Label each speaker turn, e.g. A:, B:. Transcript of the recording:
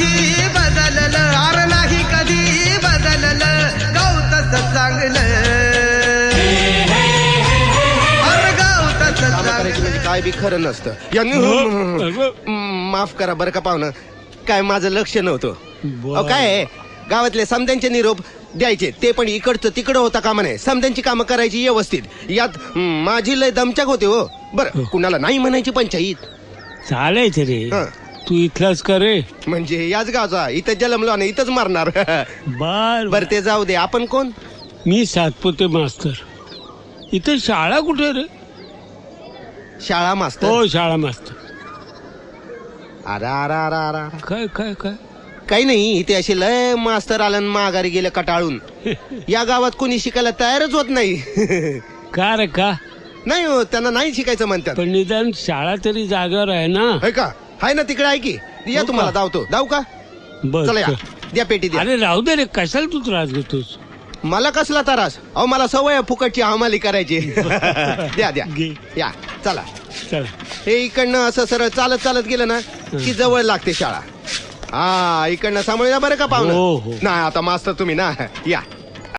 A: कधी बदललं? आर नाही कधी चांगलं. म्हणजे काय बी खरं नसतं. यांनी हो. माफ करा बरं का पाहुणं. काय माझं लक्ष नव्हतं. अहो, काय गावातले समध्यांचे निरोप द्यायचे. ते पण इकडचं तिकडं होता कामा नाही समजांची कामं करायची व्यवस्थित. यात माझी लय दमचक होते हो. बरं हो. कुणाला नाही म्हणायची पंचायत.
B: चालायचं रे. तू इथलाच का रे?
A: म्हणजे याच गावचा. इथं जलमलो आणि इथंच मारणार.
B: बर
A: बर ते जाऊ दे. आपण कोण?
B: मी सातपुते मास्तर. इथं शाळा कुठे रे?
A: शाळा मास्तर.
B: हो शाळा मास्तर.
A: अरे अरे अरे अरे.
B: काय काय काय?
A: काही नाही इथे असे लय मास्तर आलं आणि माघारी गेले कटाळून. या गावात कोणी शिकायला तयारच होत नाही.
B: का रे का?
A: नाही हो त्यांना नाही शिकायचं म्हणतात.
B: पण निदान शाळा तरी जागावर आहे ना.
A: है का? हाय ना तिकडे आहे की या
B: हो
A: तुम्हाला? धावतो. धाव का? चला या. द्या पेटी द्या.
B: अरे राहू दे रे. कशाला तू त्रास घेतोस?
A: मला कसला त्रास? अहो मला सवय आहे फुकटची हमाली करायची. द्या द्या.
B: घे.
A: या. चला.
B: चल.
A: हे इकडनं असं सरळ चालत चालत गेलं ना की जवळ लागते शाळा. हा इकडनं सांभाळूया बरं का
B: हो,
A: पाहुणं
B: हो.
A: नाही आता मास्तर तुम्ही ना. या.